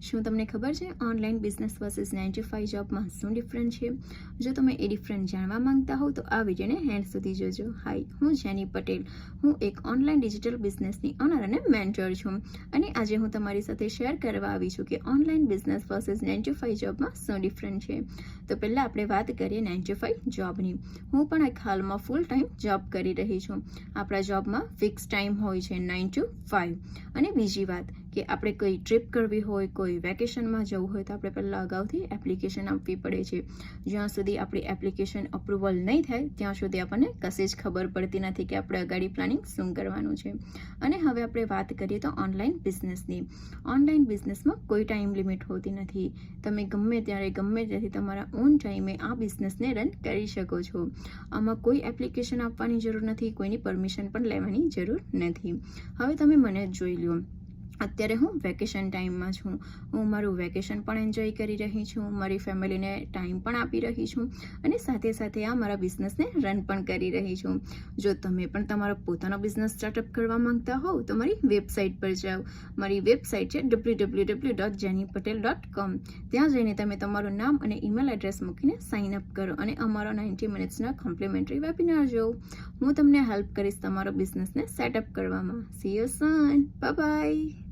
શું તમને ખબર છે? Online business versus nine to five જોબમાં શું ડિફરન્ટ છે? જો તમે એ ડિફરન્ટ જાણવા માંગતા હો, તો આ વિડીયોને હેન્ડ સુધી જોજો. હાય હું જેની પટેલ. હું એક ઓનલાઈન ડિજિટલ બિઝનેસની ઓનર અને મેન્ટર છું. અને આજે હું તમારી સાથે શેર કરવા આવી છું કે online business versus nine to five જોબમાં શું ડિફરન્ટ છે. તો પહેલાં આપણે વાત કરીએ નાઇન ટુ ફાઇવ જોબની હું પણ એક હાલમાં ફૂલ ટાઈમ જોબ કરી રહી છું. આપણા જોબમાં ફિક્સ ટાઈમ હોય છે નાઇન ટુ ફાઇવ અને બીજી વાત કે આપણે કોઈ ટ્રીપ કરવી હોય, કોઈ વેકેશનમાં જવું હોય તો આપણે પહેલાં અગાઉથી એપ્લિકેશન આપવી પડે છે. જ્યાં સુધી આપણી એપ્લિકેશન અપ્રુવલ નહીં થાય, ત્યાં સુધી આપણને કશે જ ખબર પડતી નથી કે આપણે અગાડી પ્લાનિંગ શું કરવાનું છે. અને હવે આપણે વાત કરીએ તો ઓનલાઈન બિઝનેસની ઓનલાઈન બિઝનેસમાં કોઈ ટાઈમ લિમિટ હોતી નથી. તમે ગમે ત્યારે, ગમે ત્યાંથી તમારા ઓન ટાઈમે આ બિઝનેસને રન કરી શકો છો. આમાં કોઈ એપ્લિકેશન આપવાની જરૂર નથી, કોઈની પરમિશન પણ લેવાની જરૂર નથી. હવે તમે મને જોઈ Василию અત્યારે હું વેકેશન ટાઈમમાં છું. હું મારું વેકેશન પણ એન્જોય કરી રહી છું. મારી ફેમિલીને ટાઈમ પણ આપી રહી છું. અને સાથે સાથે આ મારા બિઝનેસને રન પણ કરી રહી છું. જો તમે પણ તમારો પોતાનો બિઝનેસ સ્ટાર્ટઅપ કરવા માંગતા હોવ, તો મારી વેબસાઇટ પર જાઓ. મારી વેબસાઇટ છે ડબલ્યુ ડબલ્યુ ડબલ્યુ ડોટ જેની પટેલ ડોટ કોમ ત્યાં જઈને તમે તમારું નામ અને ઈમેલ એડ્રેસ મૂકીને સાઇન અપ કરો અને અમારો નાઇન્ટી મિનિટ્સના કોમ્પ્લિમેન્ટરી વેબિનાર જોઉં હું તમને હેલ્પ કરીશ તમારો બિઝનેસને સેટઅપ કરવામાં. See you soon bye